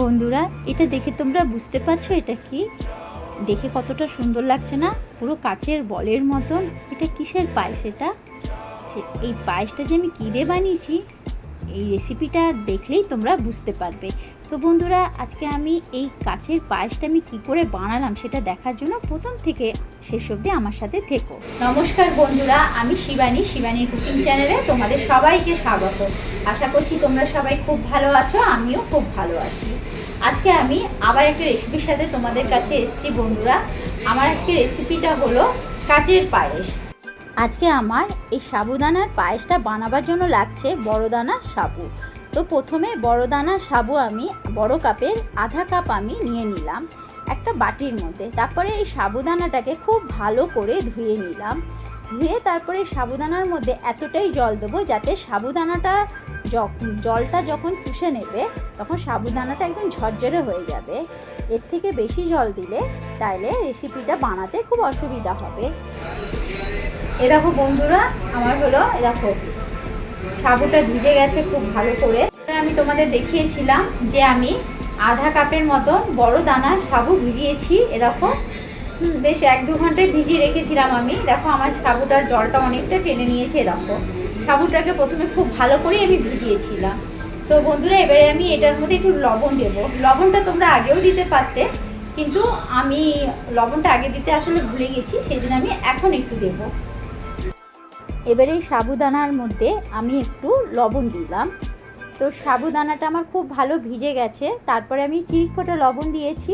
বন্ধুরা, এটা দেখে তোমরা বুঝতে পারছ এটা কি? দেখে কতটা সুন্দর লাগছে না? পুরো কাচের বলের মতন। এটা কিসের পায়েস এটা? সে- এই পায়েসটা যে আমি কী দিয়ে বানিয়েছি, এই রেসিপিটা দেখলেই তোমরা বুঝতে পারবে। তো বন্ধুরা, আজকে আমি এই কাচের পায়েসটা আমি কী করে বানালাম সেটা দেখার জন্য প্রথম থেকে শেষ অবধি আমার সাথে থেকো। নমস্কার বন্ধুরা, আমি শিবানী, শিবানীর কুকিং চ্যানেলে তোমাদের সবাইকে স্বাগত। আশা করছি তোমরা সবাই খুব ভালো আছো, আমিও খুব ভালো আছি। আজকে আমি আবার একটা রেসিপির সাথে তোমাদের কাছে এসেছি, বন্ধুরা। আমার আজকে রেসিপিটা হলো কাচের পায়েস। আজকে আমার এই সাবুদানার পায়েসটা বানাবার জন্য লাগছে বড় দানার সাবু। তো প্রথমে বড় দানার সাবু আমি বড় কাপের আধা কাপ আমি নিয়ে নিলাম একটা বাটির মধ্যে। তারপরে এই সাবুদানাটাকে খুব ভালো করে ধুয়ে নিলাম। ধুয়ে তারপরে সাবুদানার মধ্যে এতটাই জল দেবো যাতে সাবুদানাটা জলটা যখন চুষে নেবে, তখন সাবুদানাটা একদম ঝরঝরে হয়ে যাবে। এর থেকে বেশি জল দিলে তাইলে রেসিপিটা বানাতে খুব অসুবিধা হবে। এ দেখো বন্ধুরা, আমার হলো, এ দেখো, সাবুটা ভিজে গেছে খুব ভালো করে। আমি তোমাদের দেখিয়েছিলাম যে আমি আধা কাপের মতন বড় দানা সাবু ভিজিয়েছি, এ দেখো। বেশ এক দু ঘন্টায় ভিজিয়ে রেখেছিলাম আমি। দেখো, আমার সাবুটার জলটা অনেকটা টেনে নিয়েছে দেখো। সাবুটাকে প্রথমে খুব ভালো করেই আমি ভিজিয়েছিলাম। তো বন্ধুরা, এবারে আমি এটার মধ্যে একটু লবণ দেব। লবণটা তোমরা আগেও দিতে পারতে, কিন্তু আমি লবণটা আগে দিতে আসলে ভুলে গেছি সেই জন্য আমি এখন একটু দেবো। এবারে এই সাবুদানার মধ্যে আমি একটু লবণ দিলাম। তো সাবুদানাটা আমার খুব ভালো ভিজে গেছে। তারপরে আমি চিক ফোটা লবণ দিয়েছি।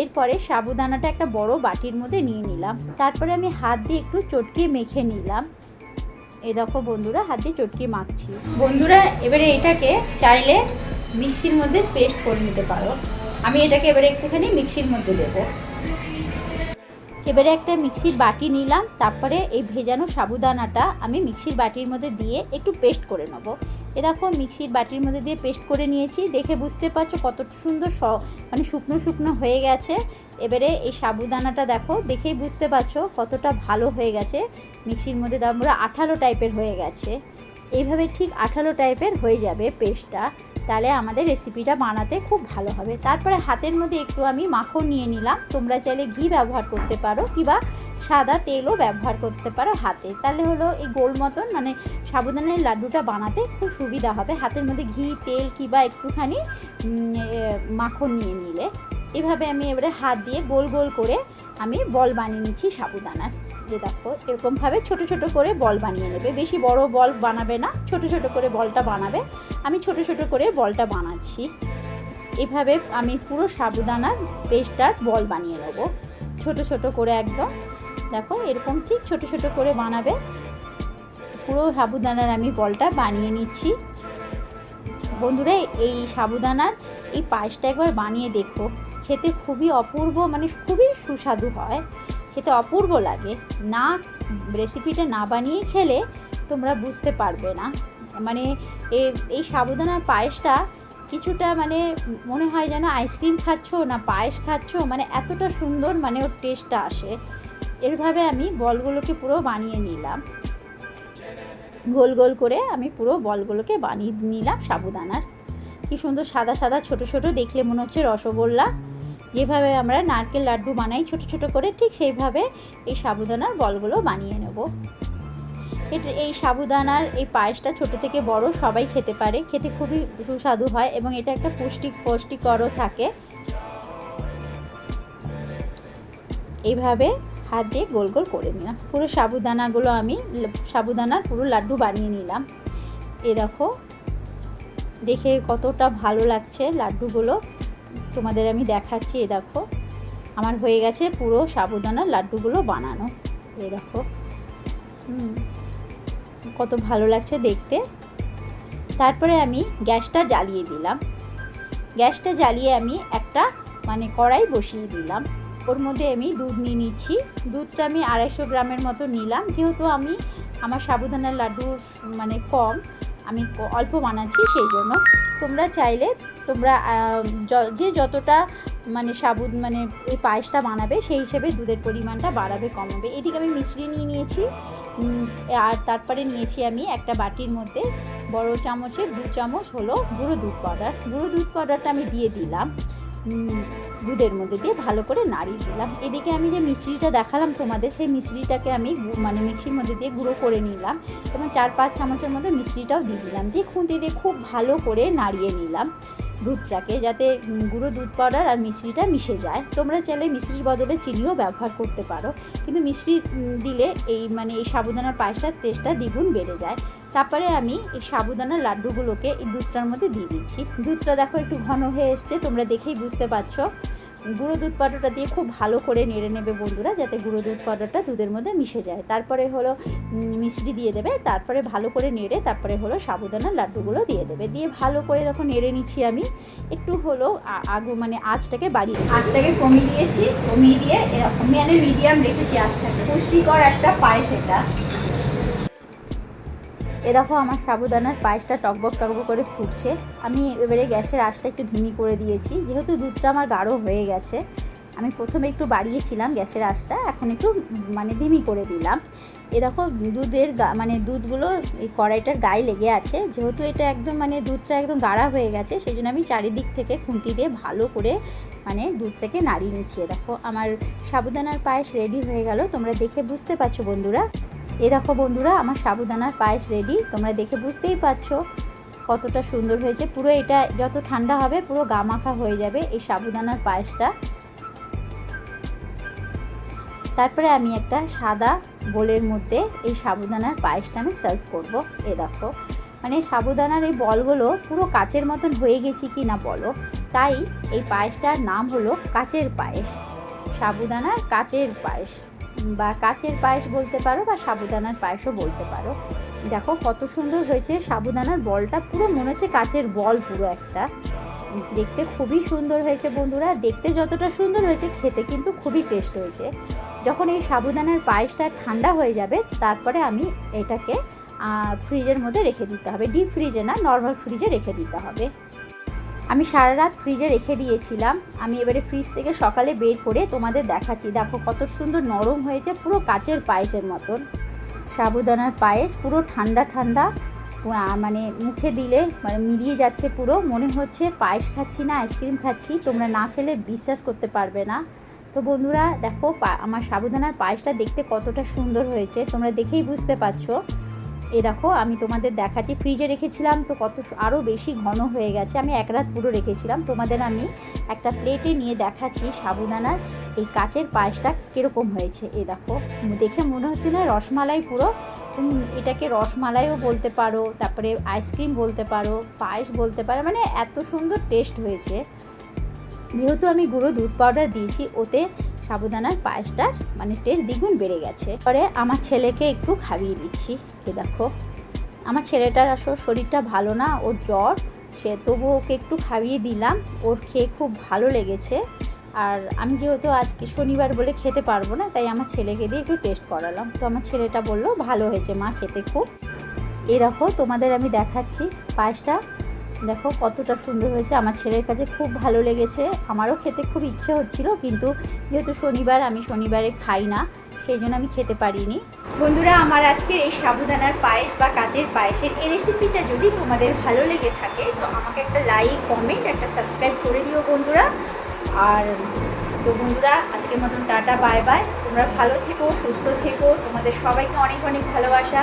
এরপরে সাবুদানাটা একটা বড় বাটির মধ্যে নিয়ে নিলাম। তারপরে আমি হাত দিয়ে একটু চটকে মেখে নিলাম। এই দেখো বন্ধুরা, হাতে চটকি মাখছি। বন্ধুরা, এবারে এটাকে চাইলে মিক্সির মধ্যে পেস্ট করে নিতে পারো। আমি এটাকে এবারে একটুখানি মিক্সির মধ্যে দেবো। এবারে একটা মিক্সির বাটি নিলাম, তারপরে এই ভেজানো সাবুদানাটা আমি মিক্সির বাটির মধ্যে দিয়ে একটু পেস্ট করে নেব। এ দেখো, মিক্সির বাটির মধ্যে দিয়ে পেস্ট করে নিয়েছি, দেখে বুঝতে পারছ কত সুন্দর স মানে শুকনো শুকনো হয়ে গেছে। এবারে এই সাবুদানাটা দেখো, দেখেই বুঝতে পারছ কতটা ভালো হয়ে গেছে। মিক্সির মধ্যে আমরা আঠালো টাইপের হয়ে গেছে। এইভাবে ঠিক আঠালো টাইপের হয়ে যাবে পেস্টটা। তাহলে আমাদের রেসিপিটা বানাতে খুব ভালো হবে। তারপরে হাতের মধ্যে একটু আমি মাখন নিয়ে নিলাম। তোমরা চাইলে ঘি ব্যবহার করতে পারো কিবা সাদা তেলও ব্যবহার করতে পারো হাতে। তাহলে হলো এই গোল মতন মানে সাবুদানের লাড্ডুটা বানাতে খুব সুবিধা হবে। হাতের মধ্যে ঘি, তেল কিংবা একটুখানি মাখন নিয়ে নিলে। এভাবে আমি এবারে হাত দিয়ে গোল গোল করে আমি বল বানিয়ে নিচ্ছি সাবুদানার। যে দেখো, এরকমভাবে ছোট ছোট করে বল বানিয়ে নেবে। বেশি বড় বল বানাবে না, ছোট ছোট করে বলটা বানাবে। আমি ছোট ছোট করে বলটা বানাচ্ছি। এভাবে আমি পুরো সাবুদানার পেস্টার বল বানিয়ে নেব। ছোট ছোট করে একদম। দেখো, এরকম ঠিক ছোট ছোট করে বানাবে। পুরো সাবুদানার আমি বলটা বানিয়ে নিচ্ছি। বন্ধুরা, এই সাবুদানার এই পায়েসটা একবার বানিয়ে দেখো। খেতে খুবই অপূর্ব মানে খুবই সুস্বাদু হয়। খেতে অপূর্ব লাগে। না রেসিপিটা না বানিয়ে খেলে তোমরা বুঝতে পারবে না। মানে এই সাবুদানার পায়েসটা কিছুটা মানে মনে হয় যেন আইসক্রিম খাচ্ছ না পায়েস খাচ্ছ মানে এতটা সুন্দর মানে ওর টেস্টটা আসে। এরভাবে আমি বলগুলোকে পুরো বানিয়ে নিলাম। গোল গোল করে আমি পুরো বলগুলোকে বানিয়ে নিলাম সাবুদানার কি সুন্দর সাদা সাদা ছোট ছোট দেখলে মনে হচ্ছে রসগোল্লা। যেভাবে আমরা নারকেল লাড্ডু বানাই, ছোট ছোট করে ঠিক সেইভাবে এই সাবুদানার বলগুলো বানিয়ে নেব। এটা, এই সাবুদানার এই পায়েসটা ছোট থেকে বড় সবাই খেতে পারে। খেতে খুবই সুস্বাদু হয় এবং এটা একটা পুষ্টিক, পুষ্টিকরও থাকে। এইভাবে হাত দিয়ে গোল গোল করে নিলাম। পুরো সাবুদানাগুলো আমি সাবুদানার পুরো লাড্ডু বানিয়ে নিলাম। এ দেখো, দেখে কতটা ভালো লাগছে লাড্ডুগুলো। তোমাদের আমি দেখাচ্ছি, এ দেখো। আমার হয়ে গেছে পুরো সাবুদানার লাড্ডুগুলো বানানো, এ দেখো। কত ভালো লাগছে দেখতে। তারপরে আমি গ্যাসটা জ্বালিয়ে দিলাম। গ্যাসটা জ্বালিয়ে আমি একটা মানে কড়াই বসিয়ে দিলাম। ওর মধ্যে আমি দুধ নিয়ে নিচ্ছি। দুধটা আমি আড়াইশো গ্রামের মতো নিলাম। যেহেতু আমি, আমার সাবুদানার লাড্ডু মানে কম, আমি অল্প বানাচ্ছি সেই জন্য। তোমরা চাইলে তোমরা যে যতটা মানে সাবুদ মানে এই পায়েসটা বানাবে সেই হিসেবে দুধের পরিমাণটা বাড়াবে, কমাবে। এদিকে আমি মিশ্রি নিয়ে নিয়েছি। আর তারপরে নিয়েছি আমি একটা বাটির মধ্যে বড় চামচে দু চামচ হলো গুঁড়ো দুধ পাউডার। গুঁড়ো দুধ পাউডারটা আমি দিয়ে দিলাম। দুধের মধ্যে দিয়ে ভালো করে নাড়িয়ে দিলাম এদিকে আমি যে মিশ্রিটা দেখালাম তোমাদের, সেই মিশ্রিটাকে আমি মানে মিক্সির মধ্যে দিয়ে গুঁড়ো করে নিলাম এবং চার পাঁচ চামচের মধ্যে মিশ্রিটাও দিয়ে দিলাম। দিয়ে খুঁতি দিয়ে খুব ভালো করে নাড়িয়ে নিলাম। দুধটাকে যাতে গুঁড়ো দুধ পাউডার আর মিশ্রিটা মিশে যায়। তোমরা চাইলে মিশ্রির বদলে চিনিও ব্যবহার করতে পারো। কিন্তু মিশ্রি দিলে এই মানে এই সাবুদানার পায়েসটার টেস্টটা দ্বিগুণ বেড়ে যায়। তারপরে আমি এই সাবুদানার লাড্ডুগুলোকে এই দুধটার মধ্যে দিয়ে দিচ্ছি। দুধটা দেখো একটু ঘন হয়ে এসছে, তোমরা দেখেই বুঝতে পারছ। গুঁড়ো দুধ পাউডারটা দিয়ে খুব ভালো করে নেড়ে নেবে বন্ধুরা, যাতে গুঁড়ো দুধ পাউডারটা দুধের মধ্যে মিশে যায়। তারপরে হলো মিষ্টি দিয়ে দেবে, তারপরে ভালো করে নেড়ে তারপরে হলো সাবুদানার লাড্ডুগুলো দিয়ে দেবে। দিয়ে ভালো করে তখন নেড়ে নিচ্ছি আমি, একটু হলো আগু মানে আঁচটাকে বাড়িয়ে আঁচটাকে কমিয়ে দিয়েছি, কমিয়ে দিয়ে মানে মিডিয়াম রেখেছি আঁচটাকে। পুষ্টিকর একটা পায়েস এটা। এ দেখো আমার সাবুদানার পায়েসটা টকবক টকবক করে ফুটছে। আমি এবারে গ্যাসের আঁচটা একটু ধিমি করে দিয়েছি, যেহেতু দুধটা আমার গাঢ় হয়ে গেছে। আমি প্রথমে একটু বাড়িয়েছিলাম গ্যাসের আঁচটা, এখন একটু মানে ধিমি করে দিলাম। এ দেখো দুধের গা- মানে দুধগুলো এই কড়াইটার গায়ে লেগে আছে, যেহেতু এটা একদম মানে দুধটা একদম গাঢ়া হয়ে গেছে, সেই জন্য আমি চারিদিক থেকে খুন্তি দিয়ে ভালো করে মানে দুধ থেকে নাড়িয়ে নিচ্ছি। দেখো আমার সাবুদানার পায়েস রেডি হয়ে গেল, তোমরা দেখে বুঝতে পারছ বন্ধুরা। এ দেখো বন্ধুরা, আমার সাবুদানার পায়েস রেডি তোমরা দেখে বুঝতেই পারছ কতটা সুন্দর হয়েছে। পুরো এটা যত ঠান্ডা হবে, পুরো গামাখা হয়ে যাবে এই সাবুদানার পায়েসটা। তারপরে আমি একটা সাদা বোলের মধ্যে এই সাবুদানার পায়েসটা আমি সার্ভ করব। এ দেখো মানে সাবুদানার এই বলগুলো পুরো কাচের মতন হয়ে গেছি কি না বলো? তাই এই পায়েসটার নাম হলো কাচের পায়েস, সাবুদানার কাচের পায়েস। বা কাচের পায়েস বলতে পারো বা সাবুদানার পায়েসও বলতে পারো। দেখো কত সুন্দর হয়েছে সাবুদানার বলটা, পুরো মনে হচ্ছে কাচের বল পুরো একটা। দেখতে খুবই সুন্দর হয়েছে বন্ধুরা, দেখতে যতটা সুন্দর হয়েছে খেতে কিন্তু খুবই টেস্ট হয়েছে। যখন এই সাবুদানার পায়েসটা ঠান্ডা হয়ে যাবে, তারপরে আমি এটাকে ফ্রিজের মধ্যে রেখে দিতে হবে। ডিপ ফ্রিজে না নর্মাল ফ্রিজে রেখে দিতে হবে। আমি সারা রাত ফ্রিজে রেখে দিয়েছিলাম। আমি এবারে ফ্রিজ থেকে সকালে বের করে তোমাদের দেখাচ্ছি। দেখো কত সুন্দর নরম হয়েছে, পুরো কাচের পায়েসের মতন। সাবুদানার পায়েস পুরো ঠান্ডা ঠান্ডা। মানে মুখে দিলে মানে মিলিয়ে যাচ্ছে পুরো। মনে হচ্ছে পায়েস খাচ্ছি না আইসক্রিম খাচ্ছি। তোমরা না খেলে বিশ্বাস করতে পারবে না। তো বন্ধুরা, দেখো আমার সাবুদানার পায়েসটা দেখতে কতটা সুন্দর হয়েছে। তোমরা দেখেই বুঝতে পারছ। এ দেখো, আমি তোমাদের দেখাচ্ছি। ফ্রিজে রেখেছিলাম তো কত আরও বেশি ঘন হয়ে গেছে। আমি এক রাত পুরো রেখেছিলাম। তোমাদের আমি একটা প্লেটে নিয়ে দেখাচ্ছি সাবুদানার। এই কাচের পায়েসটা কীরকম হয়েছে? এ দেখো, দেখে মনে হচ্ছে না রসমালাই পুরো। তুমি এটাকে রসমালাইও বলতে পারো, তারপরে আইসক্রিম বলতে পারো, পায়েস বলতে পারো। মানে এত সুন্দর টেস্ট হয়েছে। যেহেতু আমি গুঁড়ো দুধ পাউডার দিয়েছি, ওতে সাবুদানার পায়েসটার মানে টেস্ট দ্বিগুণ বেড়ে গেছে। পরে আমার ছেলেকে একটু খাইয়ে দিচ্ছি। এ দেখো, আমার ছেলেটার আসলে শরীরটা ভালো না, ওর জ্বর। সে তবু ওকে একটু খাইয়ে দিলাম, ওর খেয়ে খুব ভালো লেগেছে। আর আমি যেহেতু আজকে শনিবার বলে খেতে পারব না, তাই আমার ছেলেকে দিয়ে একটু টেস্ট করালাম। তো আমার ছেলেটা বলল, ভালো হয়েছে মা, খেতে খুব। দেখো, তোমাদের আমি দেখাচ্ছি, পায়েসটা দেখো কতটা সুন্দর হয়েছে। আমার ছেলের কাছে খুব ভালো লেগেছে। আমারও খেতে খুব ইচ্ছে হচ্ছিল, কিন্তু যেহেতু শনিবার, আমি শনিবারে খাই না, সেই জন্য আমি খেতে পারিনি। বন্ধুরা, আমার আজকে এই সাবুদানার পায়েস বা কাজের পায়েসের এই রেসিপিটা যদি তোমাদের ভালো লেগে থাকে, তো আমাকে একটা লাইক কমেন্ট একটা সাবস্ক্রাইব করে দিও বন্ধুরা। আর তো বন্ধুরা, আজকের মতন টাটা বাই বাই তোমরা ভালো থেকো, সুস্থ থেকো। তোমাদের সবাইকে অনেক অনেক ভালোবাসা।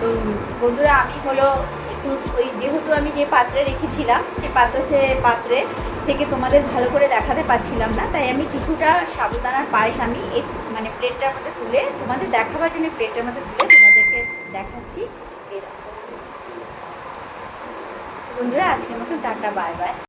তো বন্ধুরা, আমি হলো একটু ওই যে পাত্রে রেখেছিলাম, সে পাত্র পাত্রে থেকে তোমাদের ভালো করে দেখাতে পারছিলাম না। তাই আমি কিছুটা সাবুদানার পায়েস আমি এই মানে প্লেটটার মধ্যে তুলে তোমাদের দেখাবার জন্য প্লেটটার মধ্যে তুলে তোমাদেরকে দেখাচ্ছি। বন্ধুরা, আজকের মতো টাটা, বাই বাই।